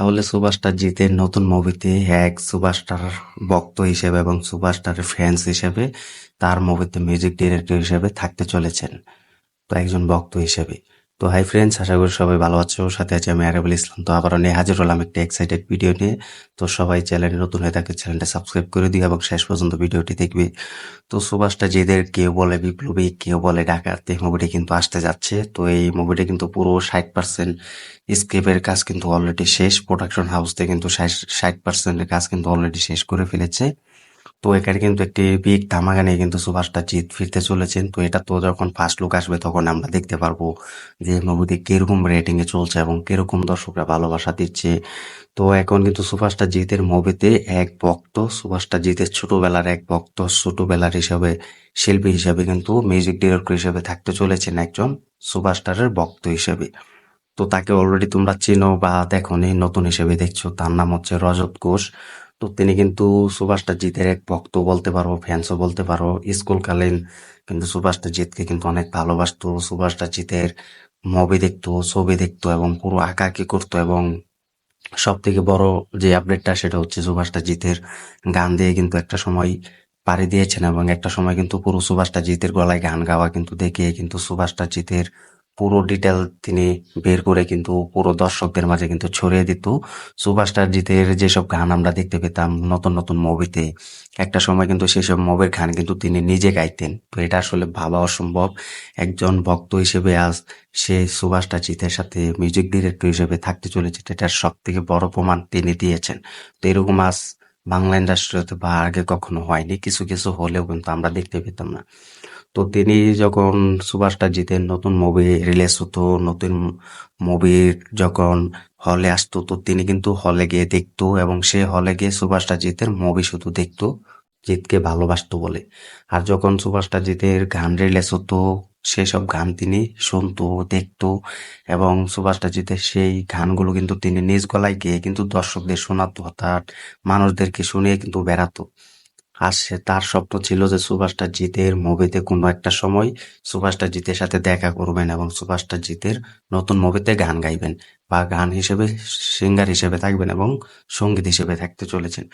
তাহলে সুপারস্টার জিতের নতুন মুভিতে এক সুপারস্টার ভক্ত হিসেবে এবং সুপারস্টারের ফ্যান্স হিসেবে তার মুভিতে মিউজিক ডিরেক্টর হিসেবে থাকতে চলেছেন। তো একজন ভক্ত হিসেবে। তো হাই ফ্রেন্ডস আশা করি সবাই ভালো আছো, সাথে আছে আমি আরাবুল ইসলাম। তো আবারও নিয়ে হাজির হলাম একটা এক্সাইটেড ভিডিও নিয়ে। তো সবাই চ্যানেলে নতুন হয়ে থাকে চ্যানেলটা সাবস্ক্রাইব করে দিও এবং শেষ পর্যন্ত ভিডিওটি দেখবে। তো সুভাষটা যেদের কেউ বলে বিপ্লবী, কেউ বলে ডাকাত মুভিটি কিন্তু আসতে যাচ্ছে। তো এই মুভিটি কিন্তু পুরো ষাট পার্সেন্ট স্ক্রিপ্টের কাজ কিন্তু অলরেডি শেষ। প্রোডাকশন হাউস হাউসতে কিন্তু ষাট পার্সেন্টের কাজ কিন্তু অলরেডি শেষ করে ফেলেছে। তো এখানে কিন্তু একটি বিগ ধামাকা নিয়ে কিন্তু সুভাষটা জিত ফিরতে চলেছেন। তো এটা তো যখন ফার্স্ট লুক আসবে তখন আমরা দেখতে পারব যে মুভিটি কীরকম রেটিং এ চলছে এবং কীরকম দর্শকরা ভালোবাসা দিচ্ছে। তো এখন কিন্তু সুভাষটা জিতের মুভিতে এক ভক্ত সুভাষটা জিতের ছোটবেলার এক ভক্ত, ছোটবেলার হিসাবে, শিল্পী হিসাবে কিন্তু মিউজিক ডিরেক্টর হিসেবে থাকতে চলেছেন একজন সুভাষটারের ভক্ত হিসেবে। তো তাকে অলরেডি তোমরা চেনো বা দেখো নতুন হিসেবে দেখছ। তার নাম হচ্ছে রজত ঘোষ। তো তিনি কিন্তু সুভাষটা জিতের এক ভক্ত বলতে পারো ফ্যান্সও বলতে পারো, স্কুলকালীন কিন্তু সুভাষটা জিতকে কিন্তু অনেক ভালোবাসতো। সুভাষটা জিতের মুভি দেখতো, ছবি দেখতো এবং পুরো আঁকাকি করতো এবং সব থেকে বড় যে আপডেটটা সেটা হচ্ছে সুভাষটা জিতের গান দিয়ে কিন্তু একটা সময় পাড়ি দিয়েছেন এবং একটা সময় কিন্তু পুরো সুভাষটা জিতের গলায় গান গাওয়া কিন্তু দেখে কিন্তু সুভাষটা জিতের পুরো ডিটেল তিনি বের করে কিন্তু পুরো দর্শকদের মাঝে কিন্তু ছড়িয়ে দিত। সুভাষটার জিতের যেসব গান আমরা দেখতে পেতাম নতুন নতুন মুভিতে একটা সময় কিন্তু সেসব মুভির গান কিন্তু তিনি নিজে গাইতেন। তো এটা আসলে ভাবা অসম্ভব। একজন ভক্ত হিসেবে আজ সে সুভাষটা জিতের সাথে মিউজিক ডিরেক্টর হিসেবে থাকতে চলেছে এটার সব থেকে বড় প্রমাণ তিনি দিয়েছেন। তো এরকম আজ বাংলা ইন্ডাস্ট্রিতে বা আগে কখনো হয়নি, কিছু কিছু হলেও কিন্তু আমরা দেখতে পেতাম না। তো তিনি যখন সুভাষটা জিতেন, নতুন মুভি রিলিজ হতো, নতুন মুভির যখন হলে আসতো, তো তিনি কিন্তু হলে গিয়ে দেখতো এবং সে হলে গিয়ে সুভাষটা জিতের মুভি শুধু দেখতো, জিতকে ভালোবাসতো বলে। আর যখন সুভাষটা জিতের গান রিলিজ হতো সেসব গান তিনি শুনতো, দেখতো এবং সুভাষটা জিতের সেই গানগুলো কিন্তু তিনি নিজ গলায় গিয়ে কিন্তু দর্শকদের শোনাতো, অর্থাৎ মানুষদেরকে শুনিয়ে কিন্তু বেড়াতো। আর সে তার স্বপ্ন ছিল যে সুভাষটা জিতের মুভিতে কোনো একটা সময় সুভাষটা জিতের সাথে দেখা করবেন এবং সুভাষটা জিতের নতুন মুভিতে গান গাইবেন বা গান হিসেবে সিঙ্গার হিসেবে থাকবেন এবং সংগীত হিসেবে থাকতে চলেছেন।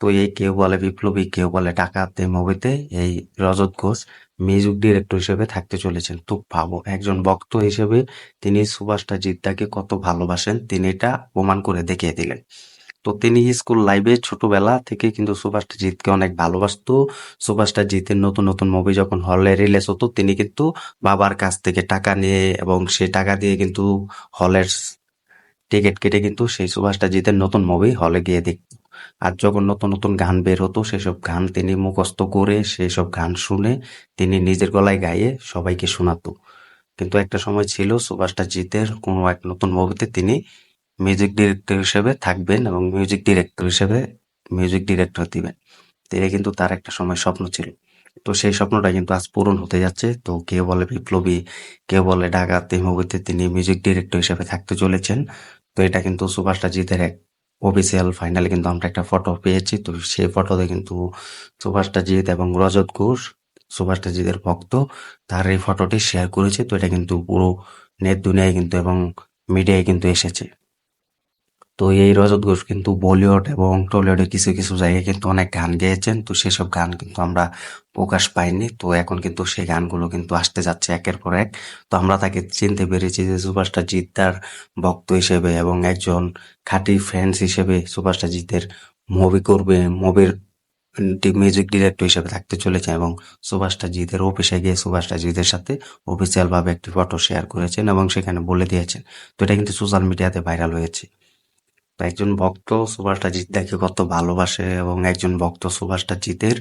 তো এই কেউ বলে বিপ্লবী, কেউ বলে ডাকাতে মুভিতে এই রজত ঘোষ মিউজিক ডিরেক্টর হিসেবে থাকতে চলেছেন। তো ভাবো, একজন ভক্ত হিসেবে তিনি সুভাষটা জিতটাকে কত ভালোবাসেন, তিনি এটা প্রমাণ করে দেখিয়ে দিলেন। তো তিনি স্কুল লাইভে ছোটবেলা থেকে কিন্তু সুভাষটা অনেক ভালোবাসতো। সুভাষটা জিতের নতুন নতুন মুভি যখন হলে রিলিজ হতো, তিনি কিন্তু বাবার কাছ থেকে টাকা নিয়ে এবং সে টাকা দিয়ে কিন্তু হলের টিকিট কেটে কিন্তু সেই সুভাষটা জিতের নতুন মুভি হলে গিয়ে দেখত। আর যখন নতুন নতুন গান বের হতো, সেসব গান তিনি মুখস্থ করে সেই সব গান শুনে তিনি নিজের গলায় গাইয়ে সবাইকে শোনাতো। কিন্তু একটা সময় ছিল সুভাষটা জিতের কোনো এক নতুন মুভিতে তিনি মিউজিক ডিরেক্টর হিসেবে থাকবেন এবং মিউজিক ডিরেক্টর হিসেবে মিউজিক ডিরেক্টর দিবেন। এটা কিন্তু তার একটা সময় স্বপ্ন ছিল। তো সেই স্বপ্নটা কিন্তু আজ পূরণ হতে যাচ্ছে। তো কেউ বলে বিপ্লবী, কেউ বলে এই মুভিতে তিনি মিউজিক ডিরেক্টর হিসেবে থাকতে চলেছেন। তো এটা কিন্তু সুভাষটা জিতের এক অফিসিয়াল ফাইনালে কিন্তু আমরা একটা ফটো পেয়েছি। তো সেই ফটোতে কিন্তু সুভাষটা জিৎ এবং রজত ঘোষ সুভাষটা জিতের ভক্ত, তার এই ফটোটি শেয়ার করেছে। তো এটা কিন্তু পুরো নেট দুনিয়ায় কিন্তু এবং মিডিয়ায় কিন্তু এসেছে। তো এই রজত ঘোষ কিন্তু বলিউড এবং টলিউডে কিছু কিছু জায়গায় কিন্তু অনেক গান গেয়েছেন। তো সেসব গান কিন্তু আমরা প্রকাশ পাইনি। তো এখন কিন্তু সেই গানগুলো কিন্তু আসতে যাচ্ছে একের পর এক। তো আমরা তাকে চিনতে পেরেছি যে সুভাষটা জিদ্দার ভক্ত হিসেবে এবং একজন খাঁটি ফ্যান্স হিসেবে সুভাষটা জিতের মুভি করবে মুভির মিউজিক ডিরেক্টর হিসেবে থাকতে চলেছে এবং সুভাষটা জিতের অফিসে গিয়ে সুভাষটা জিতের সাথে অফিসিয়ালভাবে একটি ফটো শেয়ার করেছেন এবং সেখানে বলে দিয়েছেন। তো এটা কিন্তু সোশ্যাল মিডিয়াতে ভাইরাল হয়েছে। একজন ভক্ত সুভাষটা দেখে কত ভালোবাসে এবং একজন ভক্ত সুভাষটা জিতের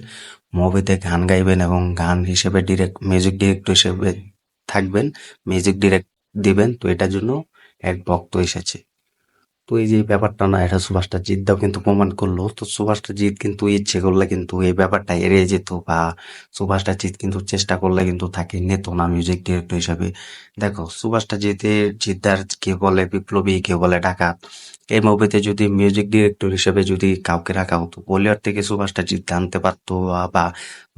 মুভিতে গান গাইবেন এবং গান হিসেবে ডিরেক্ট মিউজিক ডিরেক্টর হিসেবে থাকবেন মিউজিক ডিরেক্ট দিবেন, তো এটার জন্য এক ভক্ত এসেছে। তো এই যে ব্যাপারটা না, এটা সুভাষটা জিতদাও কিন্তু প্রমাণ করল। তো সুভাষটা জিত কিন্তু ইচ্ছে করলে কিন্তু এই ব্যাপারটা এড়িয়ে যেত বা সুভাষটা জিত কিন্তু চেষ্টা করলে কিন্তু তাকে নিত না মিউজিক ডিরেক্টর হিসাবে। দেখো, সুভাষটা জিতের জিদ্দার কে বলে, বিপ্লবী কে বলে ডাকাত। এই মুভিতে যদি মিউজিক ডিরেক্টর হিসেবে যদি কাউকে রাখা হতো, বলিউড থেকে সুভাষটা জিততে আনতে পারতো বা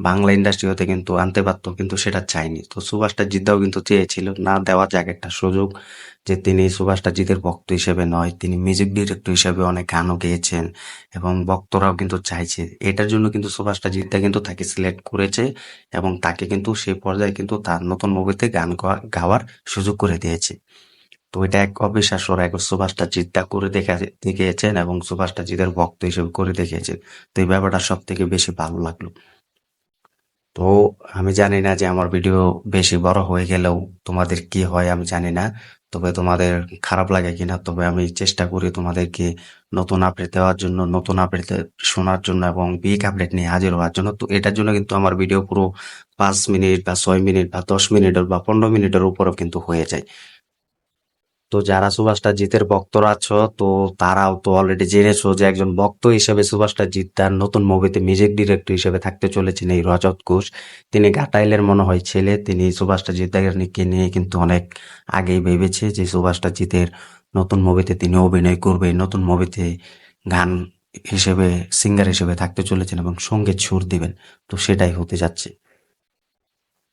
বাংলা ইন্ডাস্ট্রি হতে কিন্তু আনতে পারতো, কিন্তু সেটা চাইনি তো সুভাষটা জিদ্দাও কিন্তু চেয়েছিল, না দেওয়া যাক একটা সুযোগ। যে তিনি সুভাষটা জিতের ভক্ত হিসেবে নয়, তিনি মিউজিক ডিরেক্টর হিসেবে অনেক গানও গেয়েছেন এবং ভক্তরাও কিন্তু চাইছে। এটার জন্য কিন্তু সুভাষটা জিতটা কিন্তু তাকে সিলেক্ট করেছে এবং তাকে কিন্তু সেই পর্যায়ে কিন্তু তার নতুন মুভিতে গান গাওয়ার সুযোগ করে দিয়েছে। তো এটা এক অবিশ্বাস্য এক সুভাষটা জিতটা করে দেখা, দেখিয়েছেন এবং সুভাষটা জিতের ভক্ত হিসেবে করে দেখিয়েছেন। তো এই ব্যাপারটা সব থেকে বেশি ভালো লাগল। তো আমি জানি না যে আমার ভিডিও বেশি বড় হয়ে গেলেও তোমাদের কি হয় আমি জানি না। তবে তোমাদের খারাপ লাগে কিনা, তবে আমি চেষ্টা করি তোমাদেরকে নতুন আপডেট দেওয়ার জন্য, নতুন আপডেট শোনার জন্য এবং বিগ আপডেট নিয়ে হাজির হওয়ার জন্য। তো এটার জন্য কিন্তু আমার ভিডিও পুরো পাঁচ মিনিট বা ছয় মিনিট বা দশ মিনিটের বা পনেরো মিনিটের উপরেও কিন্তু হয়ে যায়। তো যারা সুভাষটা জিতের ভক্তরা আছো, তো তারাও তো অলরেডি জেনেছো যে একজন ভক্ত হিসেবে সুভাষটা জিত তার নতুন মুভিতে মিউজিক ডিরেক্টর হিসেবে থাকতে চলেছেন এই রজত ঘোষ। তিনি ঘাটাইলের মনে হয় ছেলে, তিনি সুভাষটা জিতকে নিয়ে কিন্তু অনেক আগেই ভেবেছে যে সুভাষটা জিতের নতুন মুভিতে তিনি অভিনয় করবে, নতুন মুভিতে গান হিসেবে সিঙ্গার হিসেবে থাকতে চলেছেন এবং সংগীত সুর দিবেন। তো সেটাই হতে যাচ্ছে।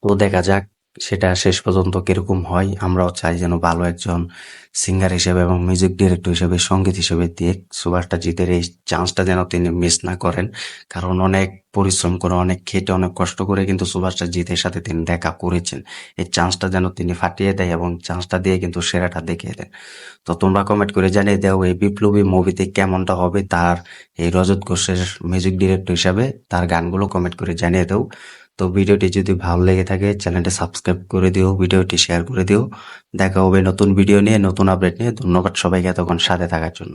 তো দেখা যাক সেটা শেষ পর্যন্ত কীরকম হয়, আমরাও চাই যেন ভালো একজন সিঙ্গার হিসেবে এবং মিউজিক ডিরেক্টর হিসেবে, সংগীত হিসেবে দিয়ে সুভাষটা জিতের এই চান্সটা যেন তিনি মিস না করেন। কারণ অনেক পরিশ্রম করে, অনেক খেটে, অনেক কষ্ট করে কিন্তু সুভাষটা জিতের সাথে তিনি দেখা করেছেন। এই চান্সটা যেন তিনি ফাটিয়ে দেয় এবং চান্সটা দিয়ে কিন্তু সেরাটা দেখিয়ে দেন। তো তোমরা কমেন্ট করে জানিয়ে দাও, এই বিপ্লবী মুভিতে কেমনটা হবে, তার এই রজত ঘোষের মিউজিক ডিরেক্টর হিসাবে তার গানগুলো কমেন্ট করে জানিয়ে দাও। তো ভিডিওটি যদি ভালো লেগে থাকে, চ্যানেলটি সাবস্ক্রাইব করে দিও, ভিডিওটি শেয়ার করে দিও। দেখা হবে নতুন ভিডিও নিয়ে, নতুন আপডেট নিয়ে। ধন্যবাদ সবাইকে এতক্ষণ সাথে থাকার জন্য।